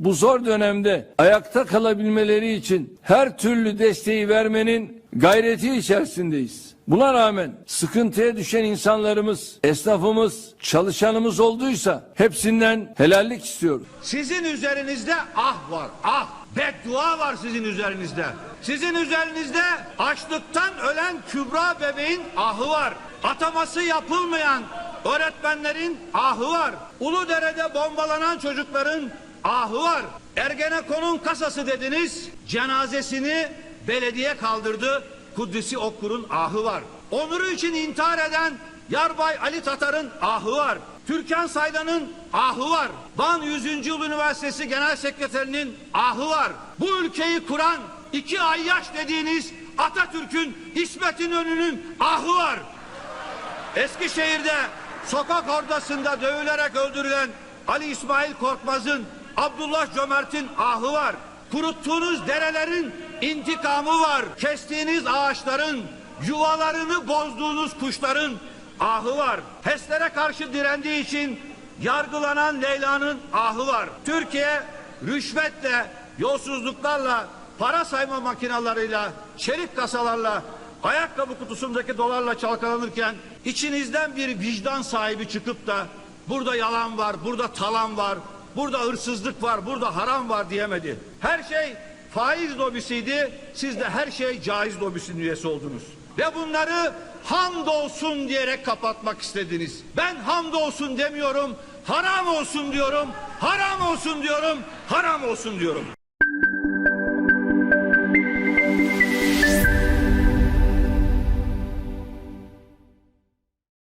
bu zor dönemde ayakta kalabilmeleri için her türlü desteği vermenin gayreti içerisindeyiz. Buna rağmen sıkıntıya düşen insanlarımız, esnafımız, çalışanımız olduysa hepsinden helallik istiyoruz. Sizin üzerinizde ah var, ah. Beddua var sizin üzerinizde. Sizin üzerinizde açlıktan ölen Kübra bebeğin ahı var. Ataması yapılmayan öğretmenlerin ahı var. Uludere'de bombalanan çocukların ahı var. Ergenekon'un kasası dediniz, cenazesini belediye kaldırdı. Kudüs'ü Okkur'un ahı var. Onuru için intihar eden Yarbay Ali Tatar'ın ahı var. Türkan Saylan'ın ahı var. Van 100. Yıl Üniversitesi Genel Sekreterinin ahı var. Bu ülkeyi kuran iki ayyaş dediğiniz Atatürk'ün İsmet İnönü'nün ahı var. Eskişehir'de sokak ordasında dövülerek öldürülen Ali İsmail Korkmaz'ın, Abdullah Cömert'in ahı var. Kuruttuğunuz derelerin intikamı var. Kestiğiniz ağaçların, yuvalarını bozduğunuz kuşların ahı var. HES'lere karşı direndiği için yargılanan Leyla'nın ahı var. Türkiye rüşvetle, yolsuzluklarla, para sayma makinalarıyla, çelik kasalarla ayakkabı kutusundaki dolarla çalkalanırken içinizden bir vicdan sahibi çıkıp da burada yalan var, burada talan var, burada hırsızlık var, burada haram var diyemedi. Her şey faiz lobisiydi, siz de her şey caiz lobisinin üyesi oldunuz. Ve bunları hamdolsun diyerek kapatmak istediniz. Ben hamdolsun demiyorum, haram olsun diyorum, haram olsun diyorum, haram olsun diyorum.